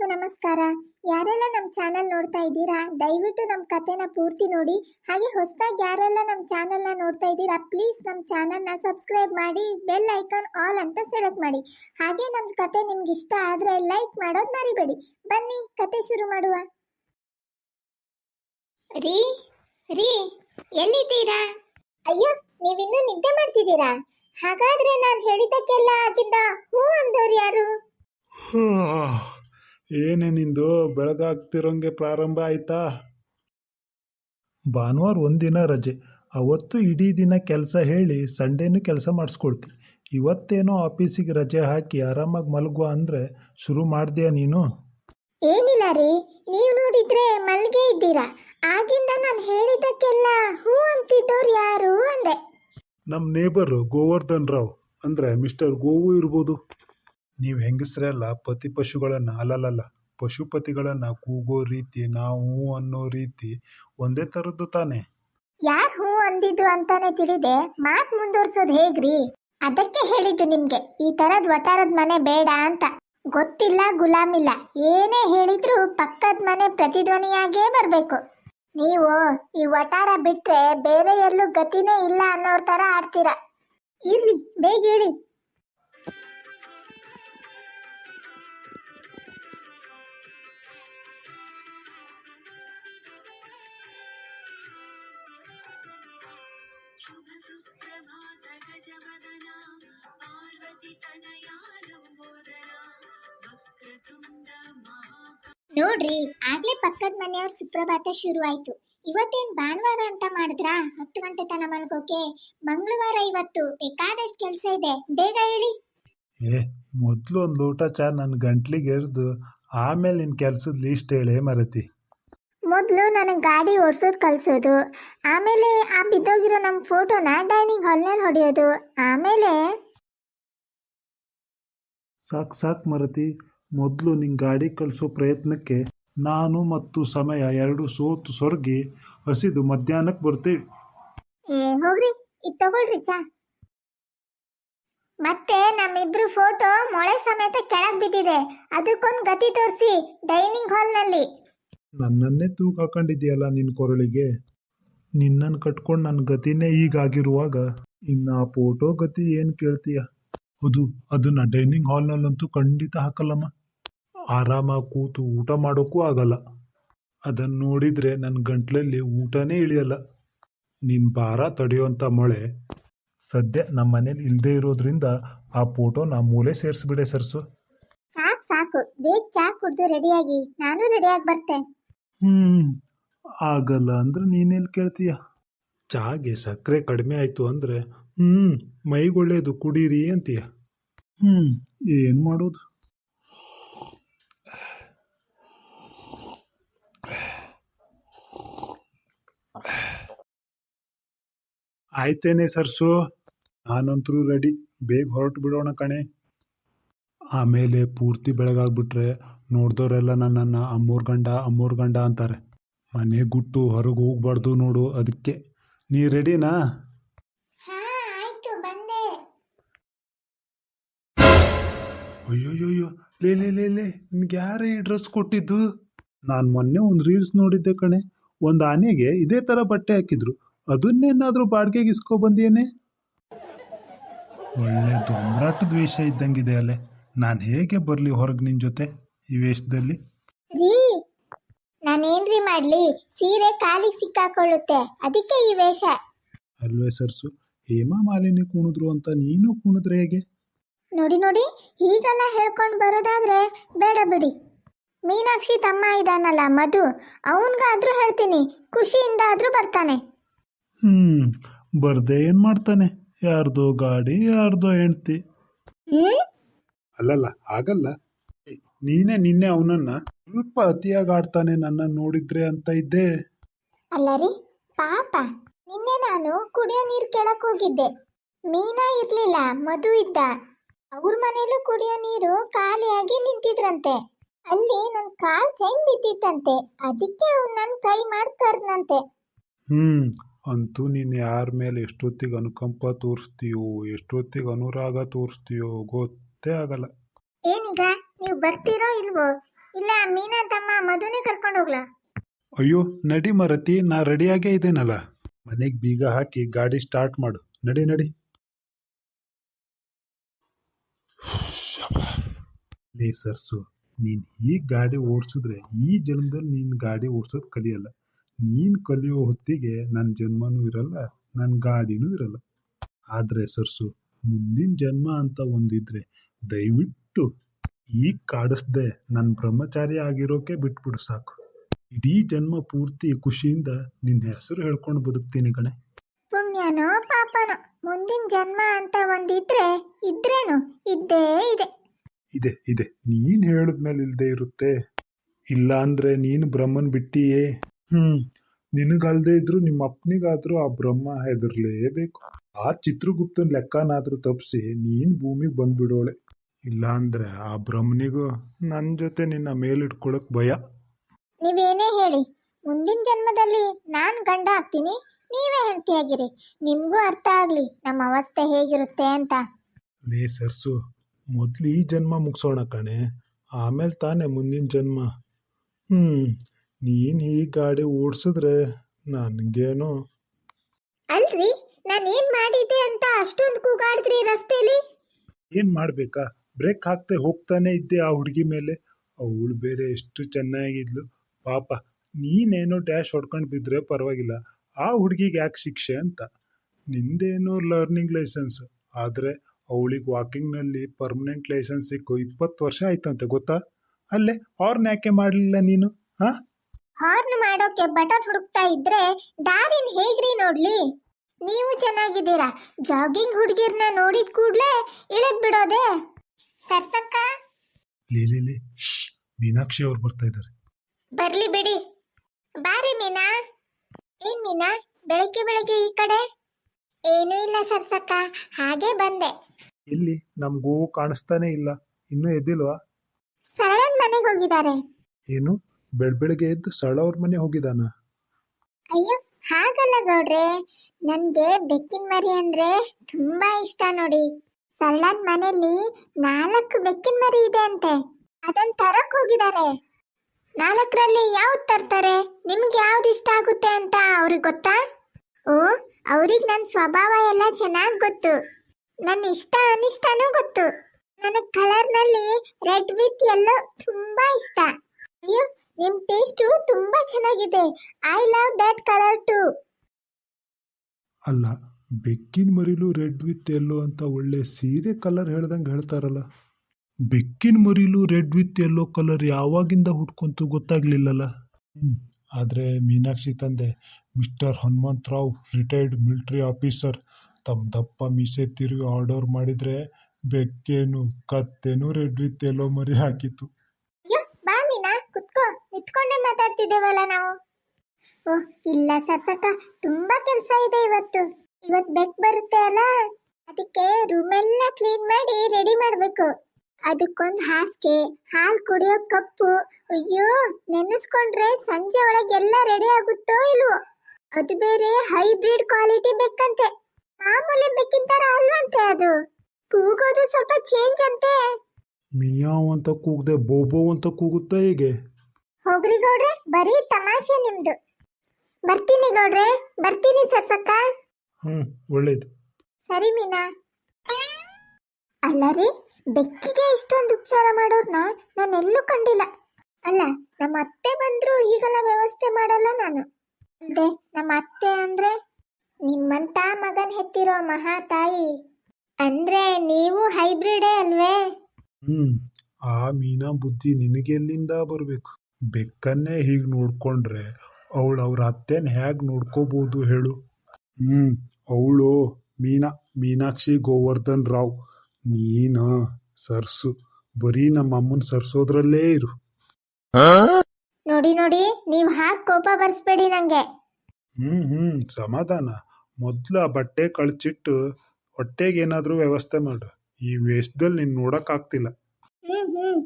ಎಲ್ಲರಿಗೂ ನಮಸ್ಕಾರ. ಯಾರೆಲ್ಲ ನಮ್ಮ ಚಾನೆಲ್ ನೋಡ್ತಾ ಇದ್ದೀರಾ, ದಯವಿಟ್ಟು ನಮ್ಮ ಕಥೆನ ಪೂರ್ತಿ ನೋಡಿ. ಹಾಗೆ ಹೊಸದಾಗಿ ಯಾರೆಲ್ಲ ನಮ್ಮ ಚಾನೆಲ್ನ ನೋಡ್ತಾ ಇದ್ದೀರಾ, ಪ್ಲೀಸ್ ನಮ್ಮ ಚಾನೆಲ್ನ ಸಬ್ಸ್ಕ್ರೈಬ್ ಮಾಡಿ, ಬೆಲ್ ಐಕಾನ್ ಆಲ್ ಅಂತ ಸೆಲೆಕ್ಟ್ ಮಾಡಿ. ಹಾಗೆ ನಮ್ಮ ಕತೆ ನಿಮ್ಗೆ ಇಷ್ಟ ಆದರೆ ಲೈಕ್ ಮಾಡೋದು ಮರಿಬೇಡಿ. ಬನ್ನಿ ಕತೆ ಶುರು ಮಾಡುವ. ರೀ ರೀ, ಎಲ್ಲಿದ್ದೀರಾ? ಅಯ್ಯೋ, ನೀವಿನ್ನೂ ನಿದ್ದೆ ಮಾಡ್ತಿದ್ದೀರಾ? ಹಾಗಾದ್ರೆ ನಾನು ಹೇಳಿದ್ದಕ್ಕೆಲ್ಲ ಆಗಿದ್ದ ಹೂ ಅಂದವ್ರು ಯಾರು? ಏನೇ ನಿಂದು ಬೆಳಗಾಗ್ತಿರೋಂಗೆ ಪ್ರಾರಂಭ ಆಯ್ತಾ? ಭಾನುವಾರ ಒಂದಿನ ರಜೆ. ಅವತ್ತು ಇಡೀ ದಿನ ಕೆಲಸ ಹೇಳಿ ಸಂಡೇನೂ ಕೆಲಸ ಮಾಡಿಸ್ಕೊಳ್ತಿ ಇವತ್ತೇನೋ ಆಫೀಸಿಗೆ ರಜೆ ಹಾಕಿ ಆರಾಮಾಗಿ ಮಲಗುವ ಅಂದರೆ ಶುರು ಮಾಡ್ದೆ ನೀನು? ಏನಿಲ್ಲ ರೀ ನೀವು ನೋಡಿದ್ರೆ ಮಲ್ಗೆ ಇದ್ದೀರಾ. ಆಗಿಂದ ನಾನು ಹೇಳಿದ್ದಕ್ಕೆಲ್ಲ ಹೂ ಅಂತಿದ್ದವ್ರು ಯಾರು ಅಂದೆ. ನಮ್ಮ ನೇಬರು ಗೋವರ್ಧನ್ ರಾವ್. ಅಂದರೆ ಮಿಸ್ಟರ್ ಗೋವು ಇರ್ಬೋದು. ನೀವು ಹೆಂಗಸ್ರೆಲ್ಲ ಪತಿ ಪಶುಗಳನ್ನ ಅಲ್ಲಲ್ಲ ಪಶುಪತಿಗಳನ್ನ ಕೂಗೋ ರೀತಿ, ನಾವು ಅನ್ನೋ ರೀತಿ ಒಂದೇ ಥರದ್ದು ತಾನೆ? ಯಾರ್ ಹೂ ಅಂದಿದ್ದು ಅಂತಾನೆ ತಿಳಿದೆ, ಮಾತ್ ಮುಂದುವರ್ಸೋದ್ ಹೇಗ್ರಿ? ಅದಕ್ಕೆ ಹೇಳಿದ್ದು ನಿಮ್ಗೆ, ಈ ತರದ್ ವಟಾರದ ಮನೆ ಬೇಡ ಅಂತ. ಗೊತ್ತಿಲ್ಲ ಗುಲಾಮಿಲ್ಲ ಏನೇ ಹೇಳಿದ್ರು ಪಕ್ಕದ ಮನೆ ಪ್ರತಿಧ್ವನಿಯಾಗೇ ಬರ್ಬೇಕು. ನೀವು ಈ ವಟಾರ ಬಿಟ್ರೆ ಬೇರೆ ಎಲ್ಲೂ ಗತಿನೇ ಇಲ್ಲ ಅನ್ನೋರ್ ತರ ಆಡ್ತೀರಾ? ಇರ್ಲಿ, ಬೇಗ ಹೇಳಿ गजवदना पार्वती तनया लम्बोदरा वक्रतुण्ड महाका ನೋಡ್ರಿ ಆಗ್ಲೇ ಪಕ್ಕದ ಮನೆಯವ್ರ ಸುಪ್ರಭಾತ ಶುರು ಆಯ್ತು ಇವತ್ತೇನ್ ಭಾನುವಾರ ಅಂತ ಮಾಡಿದ್ರಾ ಹತ್ತು ಗಂಟೆ ತನ ಮಲ್ಗೋಕೆ ಮಂಗಳವಾರ ಇವತ್ತು ಬೇಕಾದಷ್ಟು ಕೆಲಸ ಇದೆ ಬೇಗ ಹೇಳಿ ಏ ಮೊದಲು ಒಂದು ಲೋಟ ಚಾ ನನ್ನ ಗಂಟ್ಲಿಗೆ ಎರೆದು ಆಮೇಲೆ ನಿನ್ನ ಕೆಲಸದ ಲೀಸ್ಟ್ ಹೇಳೇ ಮರತಿ ಮೊದಲು ನನಗೆ ಗಾಡಿ ಓಡಿಸೋದು ಕಲಿಸೋದು. ಆಮೇಲೆ ಆ ಬಿದ್ದೋಗಿರೋ ನಮ್ಮ ಫೋಟೋನ ಡೈನಿಂಗ್ ಹಾಲ್ನಲ್ಲಿ ಹೊಡೆಯೋದು. ಆಮೇಲೆ ಸಾಕು ಸಾಕು ಮರತಿ ಮೊದಲು ನಿಂಗೆ ಗಾಡಿ ಕಳಿಸೋ ಪ್ರಯತ್ನಕ್ಕೆ ನಾನು ಮತ್ತು ಸಮಯ ಎರಡು ಸೋತು ಸೊರಗಿ ಹಸಿದು ಮಧ್ಯಾಹ್ನಕ್ಕೆ ಬರ್ತೀವಿ ಏ ಹೋಗ್ರಿ ಇದು ತಗೊಳ್ರಿ ಚಾ. ಮತ್ತೆ ನಮ್ಮಿಬ್ರು ಫೋಟೋ ಮೊಳೆ ಸಮೇತ ಕೆಳಗೆ ಬಿದ್ದಿದೆ. ಅದಕ್ಕೊಂದು ಗತಿ ತೋರಿಸಿ ಡೈನಿಂಗ್ ಹಾಲ್ನಲ್ಲಿ. ನನ್ನನ್ನೇ ತೂಕ ಹಾಕೊಂಡಿದ್ಯಲ್ಲ ನಿನ್ನ ಕೊರಳಿಗೆ? ನಿನ್ನನ್ನು ಕಟ್ಕೊಂಡು ನನ್ನ ಗತಿನೇ ಈಗಾಗಿರುವಾಗ ಇನ್ನು ಆ ಫೋಟೋ ಗತಿ ಏನು ಕೇಳ್ತೀಯ? ಹೌದು, ಅದನ್ನು ಡೈನಿಂಗ್ ಹಾಲ್ನಲ್ಲಂತೂ ಖಂಡಿತ ಹಾಕಲ್ಲಮ್ಮ. ಆರಾಮಾಗಿ ಕೂತು ಊಟ ಮಾಡೋಕ್ಕೂ ಆಗಲ್ಲ. ಅದನ್ನು ನೋಡಿದರೆ ನನ್ನ ಗಂಟ್ಲಲ್ಲಿ ಊಟನೇ ಇಳಿಯಲ್ಲ. ನಿನ್ನ ಭಾರ ತಡೆಯುವಂಥ ಮೊಳೆ ಸದ್ಯ ನಮ್ಮ ಮನೇಲಿ ಇಲ್ಲದೆ ಇರೋದ್ರಿಂದ ಆ ಫೋಟೋ ನಾ ಮೂಲೆ ಸೇರಿಸ್ಬಿಡೆ ಸರ್ಸು. ಸಾಕು ಸಾಕು. ಬೇಗ ಚಾ ಕುಡ್ದು ರೆಡಿಯಾಗಿ ನಾನು ರೆಡಿಯಾಗಿ ಬರ್ತೆ ಹ್ಮ್ ಆಗಲ್ಲ ಅಂದ್ರೆ ನೀನೆಲ್ಲಿ ಕೇಳ್ತೀಯ? ಚಹಾಗೆ ಸಕ್ಕರೆ ಕಡಿಮೆ ಆಯ್ತು ಅಂದ್ರೆ ಹ್ಮ್ ಮೈಗೊಳ್ಳೇದು ಕುಡೀರಿ ಅಂತೀಯ? ಹ್ಮ್ ಏನ್ ಮಾಡೋದು? ಆಯ್ತೇನೆ ಸರ್ಸು ನಾನಂತರೂ ರೆಡಿ. ಬೇಗ ಹೊರಟು ಬಿಡೋಣ ಕಣೆ. ಆಮೇಲೆ ಪೂರ್ತಿ ಬೆಳಗಾಗ್ಬಿಟ್ರೆ ನೋಡ್ದವ್ರೆಲ್ಲ ನನ್ನನ್ನು ಅಮ್ಮೋರ್ ಗಂಡ ಅಮ್ಮೋರ್ ಗಂಡ ಅಂತಾರೆ. ಮನೆ ಗುಟ್ಟು ಹೊರಗೆ ಹೋಗ್ಬಾರ್ದು ನೋಡು ಅದಕ್ಕೆ ನೀ ರೆಡಿನಾ? ಅಯ್ಯೋಯ್ಯೋಯ್ಯೋ ಲೇ ಲೇ ಲೇ ಲೇ ನಿನ್ಗೆ ಯಾರೇ ಈ ಡ್ರೆಸ್ ಕೊಟ್ಟಿದ್ದು? ನಾನು ಮೊನ್ನೆ ಒಂದು ರೀಲ್ಸ್ ನೋಡಿದ್ದೆ ಕಣೆ. ಒಂದು ಆನೆಗೆ ಇದೇ ಥರ ಬಟ್ಟೆ ಹಾಕಿದ್ರು. ಅದನ್ನೇನಾದರೂ ಬಾಡಿಗೆಗೆ ಇಸ್ಕೊ ಬಂದಿಯೇನೆ? ಒಳ್ಳೆ ದೊಂಬರಾಟದ ವೇಷ ಇದ್ದಂಗಿದೆ ಅಲ್ಲೇ. ನಾನು ಹೇಗೆ ಬರಲಿ ಹೊರಗೆ ನಿನ್ನ ಜೊತೆ? ಈ ವೇಷದಲ್ಲಿ? ರೀ ನಾನೇನ್ರಿ ಮಾಡ್ಲಿ? ಸೀರೆ ಕಾಲಿಗೆ ಸಿಕ್ಕಾಕೊಳ್ಳುತ್ತೆ. ಅದಕ್ಕೆ ಈ ವೇಷ. ಅಲ್ವೇ ಸರ್ಸು ಹೇಮಾ ಮಾಲಿನಿ ಕುಣಿದ್ರು ಅಂತ ನೀನು ಕುಣಿದ್ರೆ ಹೇಗೆ? ನೋಡಿ ನೋಡಿ ಹೀಗೆಲ್ಲ ಹೇಳ್ಕೊಂಡು ಬರೋದಾದ್ರೆ ಬೇಡ ಬಿಡಿ. ಮೀನಾಕ್ಷಿ ತಮ್ಮ ಇದಾನಲ್ಲ ಮಧು. ಅವನ್ಗಾದ್ರೂ ಹೇಳ್ತೀನಿ ಖುಷಿಯಿಂದ ಆದ್ರೂ ಬರ್ತಾನೆ. ಹ್ಮ್ ಬರ್ದೆ ಏನ್ ಮಾಡ್ತಾನೆ? ಯಾರ್ದೋ ಗಾಡಿ ಯಾರ್ದೋ ಹೆಂಡ್ತಿ. ಹ್ಮ್? ಅಲ್ಲಲ್ಲ ಆಗಲ್ಲ. ನೀನೇ ನಿನ್ನೆ ಅವನನ್ನ ಸ್ವಲ್ಪ ಅತಿಯಾಗಿ ಆಡ್ತಾನೆ ನನ್ನ ನೋಡಿದ್ರೆ ಅಂತ ಇದ್ದೆ. ಅಲ್ಲ ರೀ ಪಾಪ. ನಿನ್ನೆ ನಾನು ಕುಡಿಯೋ ನೀರು ಕೇಳಕ್ ಹೋಗಿದ್ದೆ. ಮೀನಾ ಇರ್ಲಿಲ್ಲ ಮಧು ಇದ್ದ. ಅವ್ರ ಮನೇಲೂ ಕುಡಿಯೋ ನೀರು ಖಾಲಿಯಾಗಿ ನಿಂತಿದ್ರಂತೆ. ಅಲ್ಲಿ ನನ್ ಕಾಲ್ ಚೈನ್ ಬಿದ್ದಿತ್ತಂತೆ. ಅದಕ್ಕೆ ಅವ್ನ್ ನನ್ ಕೈ ಮಾಡಿ ಕರ್ದಂತೆ ಹ್ಮ್ ಅಂತೂ ನೀನು ಯಾರ ಮೇಲೆ ಎಷ್ಟೊತ್ತಿಗೆ ಅನುಕಂಪ ತೋರಿಸ್ತೀಯೋ ಎಷ್ಟೊತ್ತಿಗೆ ಅನುರಾಗ ತೋರಿಸ್ತೀಯೋ ಗೊತ್ತೇ ಆಗಲ್ಲ. ಏನೀಗ? ನೀವು ಬರ್ತೀರೋ ಇಲ್ವೋ? ಇಲ್ಲ, ಮೀನಾ ತಮ್ಮ, ಮಧುನೇ ಕರ್ಕೊಂಡು ಹೋಗ್ಲಾ. ಅಯ್ಯೋ, ನಡಿ ಮರತಿ, ನಾ ರೆಡಿಯಾಗೇ ಇದ್ದೇನಲ್ಲ. ಮನೆಗೆ ಬೀಗ ಹಾಕಿ ಗಾಡಿ ಸ್ಟಾರ್ಟ್ ಮಾಡು. ನಡಿ ನಡಿ. ಲೇ ಸರ್ಸು, ನೀನು ಈ ಗಾಡಿ ಓಡಿಸಿದ್ರೆ ಈ ಜನ್ಮದಲ್ಲಿ ನೀನು ಗಾಡಿ ಓಡಿಸೋದು ಕಲಿಯಲ್ಲ. ನೀನು ಕಲಿಯೋ ಹೊತ್ತಿಗೆ ನನ್ನ ಜನ್ಮನೂ ಇರಲ್ಲ ನನ್ನ ಗಾಡಿನೂ ಇರಲ್ಲ. ಆದರೆ ಸರ್ಸು, ಮುಂದಿನ ಜನ್ಮ ಅಂತ ಒಂದಿದ್ರೆ ದಯವಿಟ್ಟು ಈಗ ಕಾಡಿಸ್ದೆ ನನ್ನ ಬ್ರಹ್ಮಚಾರಿ ಆಗಿರೋಕೆ ಬಿಟ್ಬಿಡು ಸಾಕು. ಇಡೀ ಜನ್ಮ ಪೂರ್ತಿ ಖುಷಿಯಿಂದ ನಿನ್ನ ಹೆಸರು ಹೇಳ್ಕೊಂಡು ಬದುಕ್ತೀನಿ ಕಣೆ. ಪುಣ್ಯನೋ ಪಾಪನೋ ಮುಂದಿನ ಜನ್ಮ ಅಂತ ಒಂದಿದ್ರೆ ಇದ್ರೇನು? ಇದ್ದೇ ಇದೆ. ಇದೆ ಇದೆ. ನೀನು ಹೇಳಿದ್ಮೇಲೆ ಇಲ್ಲದೆ ಇರುತ್ತೆ. ಇಲ್ಲ ಅಂದ್ರೆ ನೀನು ಬ್ರಹ್ಮನ್ ಬಿಟ್ಟಿಯೇ? ಹ್ಮ್ ನಿನಗಲ್ದೇ ಇದ್ರು ನಿಮ್ಮ ಅಪ್ಪನಿಗಾದ್ರೂ ಆ ಬ್ರಹ್ಮ ಹೆದರ್ಲೇಬೇಕು. ಆ ಚಿತ್ರಗುಪ್ತನ ಲೆಕ್ಕನಾದ್ರೂ ತಪ್ಪಿಸಿ ನೀನ್ ಭೂಮಿಗೆ ಬಂದ್ಬಿಡೋಳೆ. ಇಲ್ಲ ಅಂದ್ರೆ ಆ ಬ್ರಹ್ಮನಿಗೂ ನನ್ನ ಜೊತೆ ನಿನ್ನ ಮೇಲಿಟ್ಕೊಳಕ್ ಭಯ. ನೀವೇನೇ ಹೇಳಿ ಮುಂದಿನ ಜನ್ಮದಲ್ಲಿ ನಾನ್ ಗಂಡ ಆಗ್ತೀನಿ ನೀವೇ ಹೆಂಡತಿಯಾಗಿರಿ ನಿಮ್ಗೂ ಅರ್ಥ ಆಗ್ಲಿ ನಮ್ಮ ಅವಸ್ಥೆ ಹೇಗಿರುತ್ತೆ ಅಂತ. ಲೇ ಸರ್ಸು ಮೊದ್ಲು ಈ ಜನ್ಮ ಮುಗಿಸೋಣ ಕಣೆ ಆಮೇಲೆ ತಾನೇ ಮುಂದಿನ ಜನ್ಮ. ಹ್ಮ್ ನೀನ್ ಈ ಗಾಡಿ ಓಡಿಸಿದ್ರೆ ನನಗೇನೋ. ಅಲ್ರಿ ನಾನು ಏನು ಮಾಡಿದ್ದೆ ಅಂತ ಅಷ್ಟೊಂದು ಕೂಗಾಡಿದ್ರಿ ರಸ್ತೆಯಲ್ಲಿ ಏನ್ ಮಾಡ್ಬೇಕಾ? ಬ್ರೇಕ್ ಹಾಕ್ತಾ ಹೋಗ್ತಾನೆ ಇದ್ದೆ ಆ ಹುಡುಗಿ ಮೇಲೆ. ಅವಳು ಬೇರೆ ಎಷ್ಟು ಚೆನ್ನಾಗಿದ್ಲು. ಪಾಪ, ನೀನೇನೋ ಡ್ಯಾಶ್ ಹೊಡ್ಕೊಂಡು ಬಿದ್ದರೆ ಪರವಾಗಿಲ್ಲ. ಆ ಹುಡುಗಿಗೆ ಯಾಕೆ ಶಿಕ್ಷೆ ಅಂತ. ನಿಂದೇನೋ ಲರ್ನಿಂಗ್ ಲೈಸೆನ್ಸ್ ಆದರೆ ಅವಳಿಗೆ ವಾಕಿಂಗ್ನಲ್ಲಿ ಪರ್ಮನೆಂಟ್ ಲೈಸೆನ್ಸ್ ಸಿಕ್ಕು. ಇಪ್ಪತ್ತು ವರ್ಷ ಆಯ್ತಂತೆ, ಗೊತ್ತಾ? ಅಲ್ಲೇ ಅವ್ರನ್ನ ಯಾಕೆ ಮಾಡಲಿಲ್ಲ ನೀನು? ಹಾ? ಹಾರ್ನ್ ಮಾಡೋಕೆ ಬಟನ್ ಹುಡುಕ್ತಾ ಇದ್ರೆ ದಾರಿನ ಹೇಗ್ರಿ ನೋಡ್ಲಿ? ನೀವು ಚೆನ್ನಾಗಿದ್ದೀರಾ? ಜಾಗಿಂಗ್ ಹುಡುಗಿರ್ನ ನೋಡಿದ ಕೂಡ್ಲೇ ಇಳಿದ್ ಬಿಡೋದೆ ಲೇ ಲೇ ಲೇ. ಶ್ಶ್, ಮೀನಾಕ್ಷಿ ಅವ್ರು ಬರ್ತಾ ಇದ್ದಾರೆ. ಬರ್ಲಿ ಬಿಡಿ. ಬಾರಿ ಮೀನಾ. ಏನ್ ಮೀನಾ? ಬೆಳಗ್ಗೆ ಬೆಳಗ್ಗೆ ಈ ಕಡೆ? ಏನೂ ಇಲ್ಲ ಸರ್ಸಕ್ಕ. ಹಾಗೆ ಬಂದೆ. ಇಲ್ಲಿ ನಮ್ ಗೋವು ಕಾಣಿಸ್ತಾನೆ ಇಲ್ಲ. ಇನ್ನೂ ಎದ್ದಿಲ್ವಾ? ಸರಳನ್ ಮನೆಗೆ ಹೋಗಿದ್ದಾರೆ. ಏನು? ಬೆಳ ಬೆಳಗ್ಗೆ ಎದ್ದು ಸರಳ ಅವ್ರ ಮನೆ ಹೋಗಿದಾನ ಅಯ್ಯೋ ಹಾಗಲ್ಲ ಗೌಡ್ರೆ. ನನ್ಗೆ ಬೆಕ್ಕಿನ ಮರಿ ಅಂದ್ರೆ ತುಂಬಾ ಇಷ್ಟ ನೋಡಿ. ಸರಳನ್ ಮನೆಯಲ್ಲಿ ನಾಲ್ಕು ಬೆಕ್ಕಿನ ಮರಿ ಇದೆ ಅಂತೆ. ಅದನ್ ತರಕ್ ಹೋಗಿದ್ದಾರೆ ನಾಲ್ಕರಲ್ಲಿ ಯಾವ್ದು ತರ್ತಾರೆ? ನಿಮ್ಗೆ ಯಾವ್ದು ಇಷ್ಟ ಆಗುತ್ತೆ ಅಂತ ಅವ್ರಿಗೆ ಗೊತ್ತಾ? ಓ, ಅವ್ರಿಗೆ ನನ್ನ ಸ್ವಭಾವ ಎಲ್ಲ ಚೆನ್ನಾಗಿ ಗೊತ್ತು. ನನ್ನ ಇಷ್ಟ ಅನಿಷ್ಟನೂ ಗೊತ್ತು. ನನಗೆ ಕಲರ್ನಲ್ಲಿ ರೆಡ್ ವಿತ್ ಎಲ್ಲೋ ತುಂಬಾ ಇಷ್ಟ. ಅಯ್ಯೋ, ನಿಮ್ ಟೇಸ್ಟು ತುಂಬಾ ಚೆನ್ನಾಗಿದೆ. I love that colour too. ಅಲ್ಲ ಬೆಕ್ಕಿನ ಮರಿಲು ರೆಡ್ ವಿತ್ ಎಲ್ಲೋ ಅಂತ ಒಳ್ಳೆ ಸೀರೆ ಕಲರ್ ಹೇಳ್ದಂಗೆ ಹೇಳ್ತಾರಲ್ಲ. ಬೆಕ್ಕಿನ ಮರಿಲು ರೆಡ್ ವಿತ್ ಎಲ್ಲೋ ಕಲರ್ ಯಾವಾಗಿಂದ ಹುಟ್ಕೊಂತು ಗೊತ್ತಾಗ್ಲಿಲ್ಲಲ್ಲ. ಆದ್ರೆ ಮೀನಾಕ್ಷಿ ತಂದೆ, mister Hanumantharao retired military officer ತಮ್ಮ ದಪ್ಪ ಮೀಸೆ ತಿರುಗಿ ಆರ್ಡರ್ ಮಾಡಿದ್ರೆ ಬೆಕ್ಕೇನು, ಕತ್ತೇನು ರೆಡ್ ವಿತ್ ಎಲ್ಲೋ ಮರಿ ಹಾಕಿತ್ತು. ಬಾ ಮೀನಾ ಮಾತಾಡ್ತಿದ್ದೇವಲ್ಲ ನಾವು. ಓ, ಇಲ್ಲ ಸರ್ಸಕ್ಕ, ತುಂಬಾ ಕೆಲಸ ಇದೆ ಇವತ್ತು. ಇವತ್ ಬೆಕ್ ಬರುತ್ತೆ ಅಲ್ಲ? ಅದಕ್ಕೆ ರೂಮ್ ಎಲ್ಲ ಕ್ಲೀನ್ ಮಾಡಿ ರೆಡಿ ಮಾಡ್ಬೇಕು. ಅದಕ್ಕೊಂದ್ ಹಾಸಿಗೆ ಹಾಲ್ ಕುಡಿಯೋ ಕಪ್ಪು. ಅಯ್ಯೋ ನೆನೆಸ್ಕೊಂಡ್ರೆ ಸಂಜೆ ಒಳಗೆ ಎಲ್ಲ ರೆಡಿ ಆಗುತ್ತೋ ಇಲ್ವೋ? ಅದು ಬೇರೆ ಹೈಬ್ರಿಡ್ ಕ್ವಾಲಿಟಿ ಬೆಕ್ಕಂತೆ ಮಾಮೂಲಿ ಬೆಕ್ಕಿನ ತರ ಅಲ್ವಂತೆ ಅದು. ಕೂಗೋದು ಸ್ವಲ್ಪ ಚೇಂಜ್ ಅಂತೆ. ಮಿಯಾವ್ ಅಂತ ಕೂಗದೆ ಬೋಬೋ ಅಂತ ಕೂಗುತ್ತಾ ಹೇಗೆ? ಹೋಗ್ರಿ ಗೌಡ್ರೆ ಬರೀ ತಮಾಷೆ ನಿಮ್ದು. ಬರ್ತೀನಿ ಗೌಡ್ರೆ ಬರ್ತೀನಿ ಸಸಕ್ಕ. ಹ್ಞೂ ಒಳ್ಳೇದು. ಸರಿ ಮೀನಾ. ಅಲ್ಲ ರೀ ಬೆಕ್ಕಿಗೆ ಇಷ್ಟೊಂದು ಉಪಚಾರ ಮಾಡೋರ್ನ ನಾನು ಎಲ್ಲೂ ಕಂಡಿಲ್ಲ. ಅಲ್ಲ ನಮ್ಮ ಅತ್ತೆ ಬಂದ್ರು ಈಗೆಲ್ಲ ವ್ಯವಸ್ಥೆ ಮಾಡಲ್ಲ ನಾನು. ಅಲ್ದೆ ನಮ್ಮ ಅತ್ತೆ ಅಂದ್ರೆ ನಿಮ್ಮಂತ ಮಗನ್ ಹೆತ್ತಿರೋ ಮಹಾ ತಾಯಿ. ಅಂದ್ರೆ ನೀವು ಹೈಬ್ರಿಡೇ ಅಲ್ವೇ? ಹ್ಮ್ ಆ ಮೀನಾ ಬುದ್ಧಿ ನಿನಗೆಲ್ಲಿಂದ ಬರಬೇಕು? ಬೆಕ್ಕನ್ನೇ ಹೀಗೆ ನೋಡ್ಕೊಂಡ್ರೆ ಅವಳು ಅವ್ರ ಅತ್ತೆನ ಹೇಗೆ ನೋಡ್ಕೋಬಹುದು ಹೇಳು. ಹ್ಮ್. ಅವಳು ಮೀನಾ ಮೀನಾಕ್ಷಿ ಗೋವರ್ಧನ್ ರಾವ್. ನೀನು ಸರ್ಸು ಬರೀ ನಮ್ಮ ಅಮ್ಮನ ಸರ್ಸೋದ್ರಲ್ಲೇ ಇರು. ನೋಡಿ ನೋಡಿ ನೀವ್ ಹಾಕ್ ಕೋಪ ಬರ್ಸ್ಬೇಡಿ ನಂಗೆ. ಹ್ಮ್ ಹ್ಮ್ ಸಮಾಧಾನ. ಮೊದ್ಲು ಆ ಬಟ್ಟೆ ಕಳ್ಚಿಟ್ಟು ಹೊಟ್ಟೆಗೆ ಏನಾದರೂ ವ್ಯವಸ್ಥೆ ಮಾಡು. ಈ ವೇಷದಲ್ಲಿ ನೀನು ನೋಡಕ್ಕಾಗ್ತಿಲ್ಲ. ಹ್ಮ್ ಹ್ಮ್.